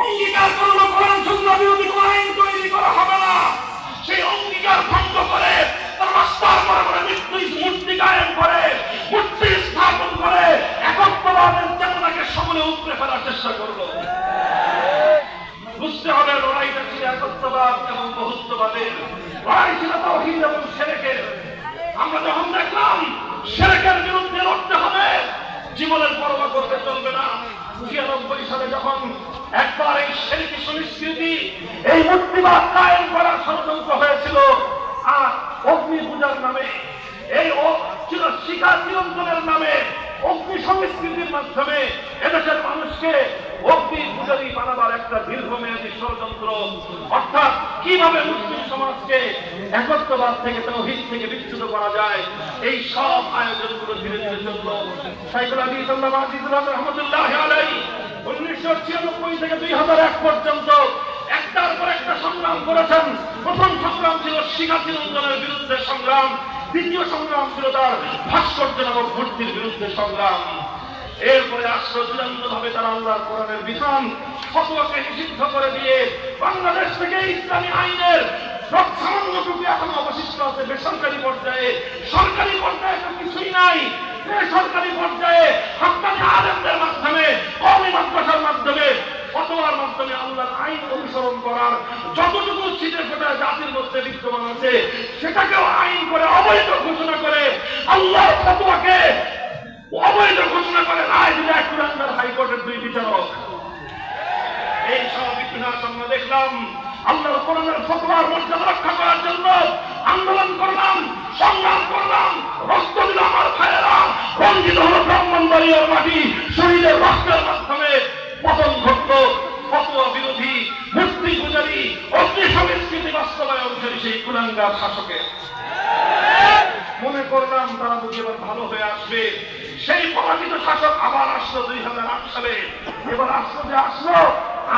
অঙ্গীকার করল কোরআন বিরোধী আইন তৈরি করা হবে না। সেই অঙ্গীকার ভঙ্গ করে, তার রাস্তার মৃত্যু মূর্তি কায়েম করে, মূর্তি স্থাপন করে একত্রবাদের চেতনাকে ফেলার চেষ্টা করল। বুঝতে হবে লড়াই ছিল আমরা যখন দেখলাম হবে, জীবনের পরোয়া করতে চলবে না। যখন একবার এই সেরেকি সংস্কৃতি এই মূর্তিবাদ কায়েম করার ষড়যন্ত্র হয়েছিল। আর অগ্নি পূজার নামে, এই শিখা চিরন্তনের নামে, অগ্নি সংস্কৃতির মাধ্যমে এদেশের মানুষকে অগ্নি পূজারী বানাবার একটা দীর্ঘমেয়াদী ষড়যন্ত্র। অর্থাৎ কীভাবে মুসলিম সমাজকে একত্রবাদ থেকে, তৌহিদ থেকে বিচ্ছুত করা যায়, এই সব আয়োজনগুলো ধীরে ধীরে চলল। সাইকুল আলী আজিজুল্লাহ রহমতুল্লাহ ছিয়ানব্বই থেকে দুই হাজার এক পর্যন্ত একটার পর একটা সংগ্রাম করেছেন। প্রথম সংগ্রাম ছিল শিখা চিরন্তনের বিরুদ্ধে সংগ্রাম, দ্বিতীয় সংগ্রাম ছিল তার ভাস্কর্য নামক মূর্তির বিরুদ্ধে সংগ্রাম। এরপরে চূড়ান্ত ভাবে তারা আল্লাহর কোরআনের বিধান ফতোয়াকে নিষিদ্ধ করে দিয়ে বাংলাদেশ থেকে ইসলামী আইনের সামান্যটুকু এখন অবশিষ্ট আছে বেসরকারি পর্যায়ে। সরকারি পর্যায়ে তো কিছুই নাই। বেসরকারি পর্যায়ে হাক্কানি আলেমদের মাধ্যমে কমি মাদ্রাসার মাধ্যমে ফতোয়ার মাধ্যমে আল্লাহর আইন অনুসরণ করার যতটুকু ছিটে ফোটা জাতির মধ্যে বিদ্যমান আছে, সেটাকেও আইন করে অবৈধ ঘোষণা করে আল্লাহর ফতোয়াকে অবৈধ ঘোষণা করে রায় দিলে কুরান্দার হাইকোর্টের দুই বিচারক। এই সব ইতিহাস আমরা দেখলাম। আল্লাহর কোরআনের ফতোয়ার মর্যাদা রক্ষা করার জন্য আন্দোলন করলাম, সংগ্রাম করলাম, রক্ত দিল আমার ভাইয়েরা রঞ্জিত হলো ব্রাহ্মণবাড়িয়ার মাটি, শহীদের রক্তের মাধ্যমে পতন ঘটল। ফতোয়া বিরোধী মূর্তি পূজারী অগ্নি সংস্কৃতি বাস্তবায়নকারী সেই কুলাঙ্গার শাসকের মনে করলাম তারা বুঝি এবার ভালো হয়ে আসবে সেই পরাজিত শাসক আবার আসলো দুই হাজার আট সালে। এবার আসলো যে আসলো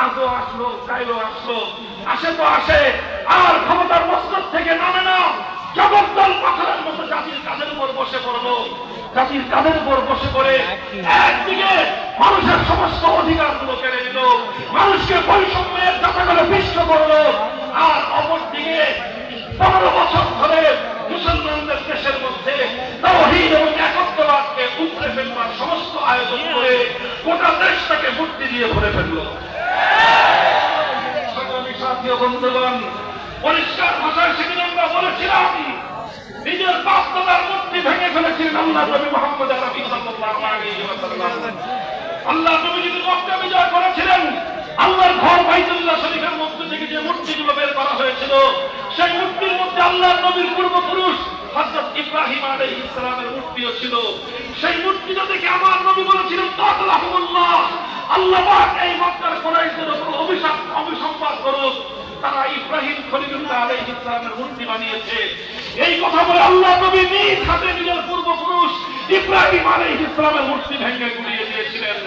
আজও আসলো কাইলো আসলো। আসে তো আসে আর ক্ষমতার মস্তক থেকে নামে না। জগদ্দল পাথরের মতো জাতির কাঁধের উপর বসে পড়ল। জাতির কাঁধের উপর বসে পড়ে একদিকে মানুষের সমস্ত অধিকারগুলো কেড়ে নিল মানুষকে বৈষম্যের জাতাগুলো পিষ্ট করল, আর অপরদিকে পনেরো বছর ধরে মুসলমানদের দেশের মধ্যে তৌহিদ এবং একত্রবাদকে উপরে ফেলবার সমস্ত আয়োজন করে গোটা দেশটাকে মূর্তি দিয়ে ভরে ফেলল। সংগ্রামী বন্ধুগণ, পরিষ্কার ভাষায় সেদিন আমরা বলেছিলাম, নিজের বাস্তবের মূর্তি ভেঙে ফেলেছিলেন আল্লাহ নবী মোহাম্মদ আরবি আল্লাহ নবী যদি মক্কা বিজয় করেছিলেন আল্লাহর ঘর বাইতুল্লাহ শরীফের মধ্যে থেকে যে মূর্তিগুলো বের করা হয়েছিল, সেই মূর্তির মধ্যে আল্লাহর নবীর পূর্বপুরুষ হযরত ইব্রাহিম আলাইহিস সালামের মূর্তিও ছিল। সেই মূর্তিটা দেখে আমার নবী বলেছিলেন তাকলাহুল্লাহ আল্লাহ এই মক্কার কুরাইশদের উপর অভিশাপ অভিসম্পাদ করুক। তারা ইব্রাহিম খলিলুল্লাহ আলাইহিস সালামের মূর্তি বানিয়েছে। এই কথা বলে আল্লাহ নবী নিজ হাতে নিজের পূর্বপুরুষ ইব্রাহিম আলাইহিস সালামের মূর্তি ভেঙে গুড়িয়ে দিয়েছিলেন।